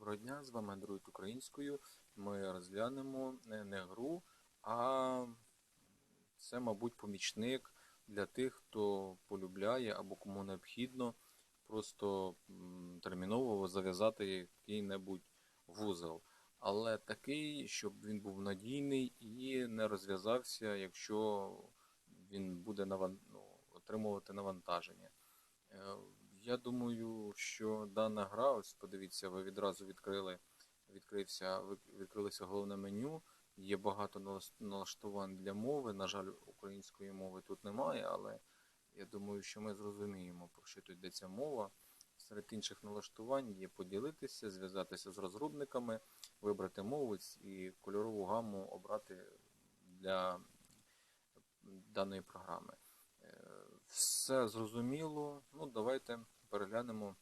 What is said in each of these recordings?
Доброго дня, з вами Android українською. Ми розглянемо не, не гру, а це, мабуть, помічник для тих, хто полюбляє або кому необхідно просто терміново зав'язати який-небудь вузол. Але такий, щоб він був надійний і не розв'язався, якщо він буде наван... ну, отримувати навантаження. Е, Я думаю, що дана гра, ось подивіться, ви відразу відкрили, відкрився, відкрилося головне меню. Є багато налаштувань для мови. На жаль, української мови тут немає, але я думаю, що ми зрозуміємо, про що тут йдеться мова. Серед інших налаштувань є поділитися, зв'язатися з розробниками, вибрати мову і кольорову гаму обрати для даної програми. Е, Все зрозуміло. Ну, давайте переглянемо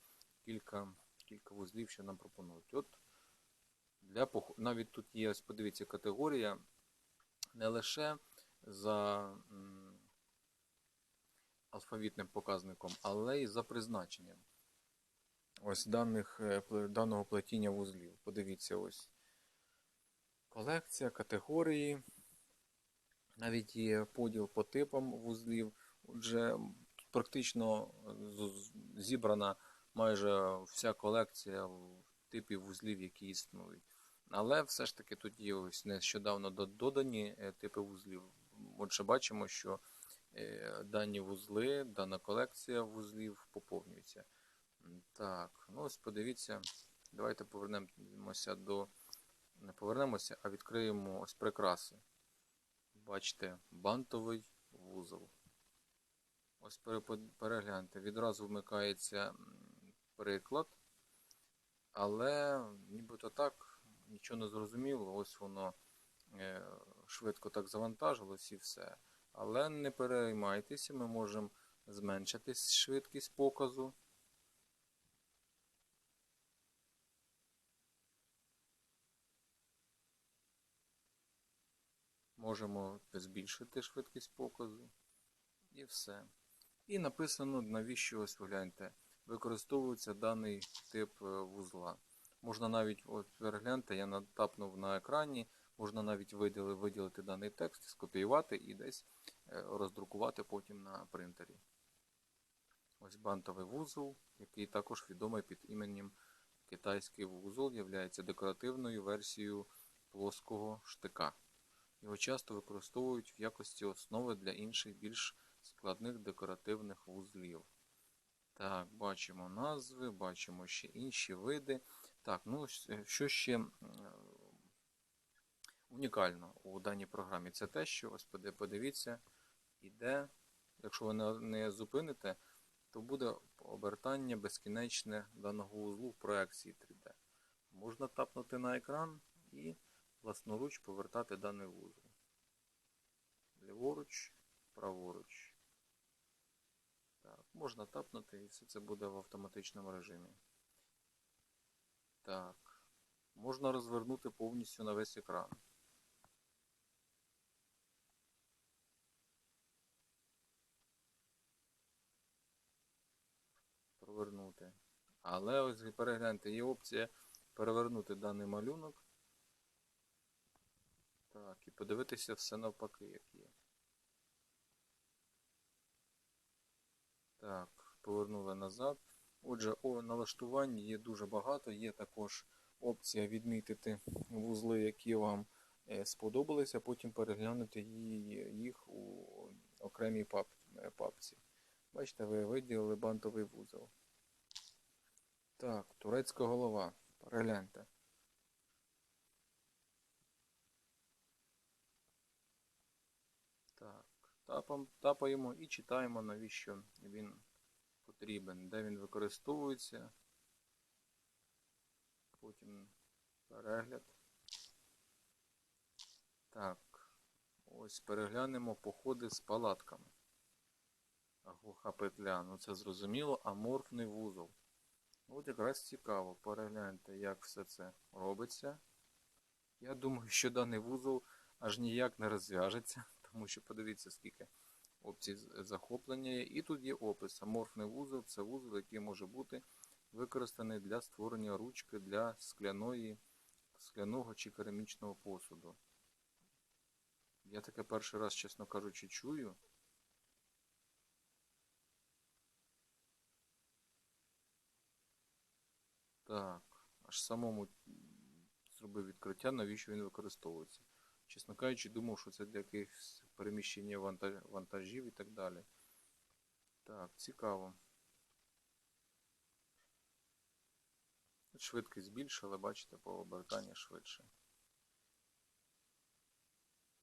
кілька, кілька вузлів, що нам пропонують. От для навіть тут є, ось подивіться, категорія не лише за алфавітним показником, але й за призначенням. Ось даних, е, даного плетіння вузлів. Подивіться, ось колекція, категорії. Навіть є поділ по типам вузлів. Отже, тут практично зібрана майже вся колекція типів вузлів, які існують. Але все ж таки тут є ось нещодавно додані е, типи вузлів. Отже, бачимо, що е, дані вузли, дана колекція вузлів поповнюється. Так, ну ось подивіться. Давайте повернемося до. Не повернемося, а відкриємо ось прикраси. Бачите, бантовий вузол. Ось перегляньте. Відразу вмикається приклад, але нібито так, нічого не зрозуміло. Ось воно е, швидко так завантажилось і все. Але не переймайтеся, ми можемо зменшити швидкість показу. Можемо збільшити швидкість показу. І все. І написано, навіщо ось ви гляньте, використовується даний тип е, вузла. Можна навіть, от перегляньте, я натапнув на екрані, можна навіть виділи, виділити даний текст, скопіювати і десь е, роздрукувати потім на принтері. Ось бантовий вузол, який також відомий під іменем китайський вузол, є декоративною версією плоского штика. Його часто використовують в якості основи для інших більш складних декоративних вузлів. Так, бачимо назви, бачимо ще інші види. Так, ну що ще е, унікально у даній програмі? Це те, що ось подивіться, іде, якщо ви не- зупините, то буде обертання безкінечне даного вузлу в проекції 3D. Можна тапнути на екран і власноруч повертати даний вузол. Ліворуч, праворуч. Можна тапнути і все це буде в автоматичному режимі. Так. Можна розвернути повністю на весь екран. Провернути. Але ось перегляньте, є опція перевернути даний малюнок. Так, і подивитися все навпаки, як є. Так, повернули назад. Отже, у налаштуванні є дуже багато. Є також опція відмітити вузли, які вам е, сподобалися, потім переглянути їх у окремій е, папці. Бачите, ви виділили бантовий вузол. Так, турецька голова. Перегляньте. Так, тапам, тапаємо і читаємо, навіщо він потрібен, де він використовується. Потім перегляд. Так, ось переглянемо походи з палатками. Глуха петля, ну це зрозуміло, аморфний вузол. От якраз цікаво, перегляньте, як все це робиться. Я думаю, що даний вузол аж ніяк не розв'яжеться, тому що подивіться, скільки опцій захоплення є. І тут є опис. Аморфний вузол це вузол, який може бути використаний для створення ручки для скляної, скляного чи керамічного посуду. Я таке перший раз, чесно кажучи, чую. Так, аж самому зробив відкриття, навіщо він використовується. Чесно кажучи, думав, що це для якихось переміщення вантажів і так далі. Так, цікаво. Швидкість збільшили, бачите, по обертанні швидше.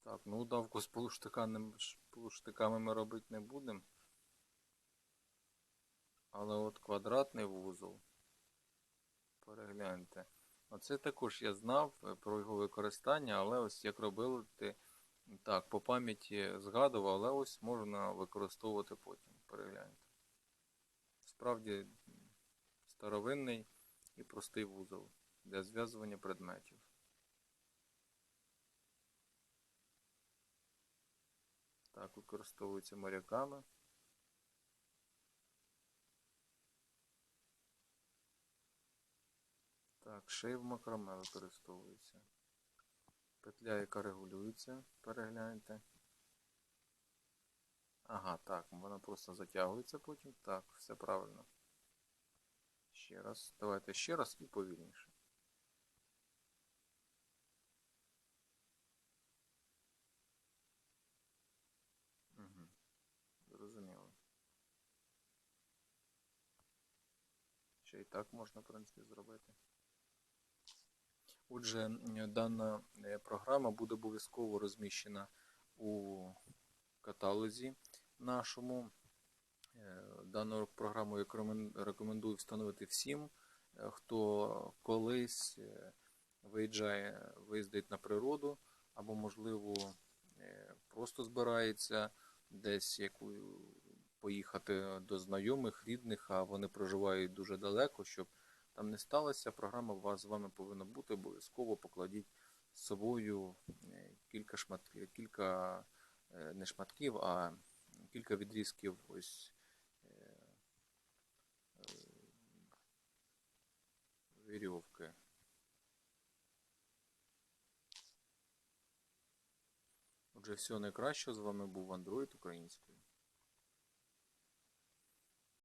Так, ну давку з полуштиками ми робити не будемо. Але от квадратний вузол. Перегляньте. Оце також я знав е, про його використання, але ось як робили ти. Так, по пам'яті згадував, але ось можна використовувати потім. Перегляньте. Справді старовинний і простий вузол для зв'язування предметів. Так, використовується моряками. Так, шив макраме використовується. Петля, яка регулюється, перегляньте. Ага, так, вона просто затягується потім. Так, все правильно. Ще раз. Давайте ще раз і повільніше. Угу. Зрозуміло. Ще і так можна, в принципі, зробити. Отже, дана е, програма буде обов'язково розміщена у каталозі нашому. Е, Дану програму я рекомен- рекомендую встановити всім, е, хто колись виїжджає, виїздить на природу, або, можливо, просто збирається десь яку, поїхати до знайомих, рідних, а вони проживають дуже далеко, щоб там не сталося. Програма у вас з вами повинна бути. Обов'язково покладіть з собою е, кілька шматків, кілька е, не шматків, а кілька відрізків ось е, вірьовки. Отже, всього найкращого. З вами був Android українською.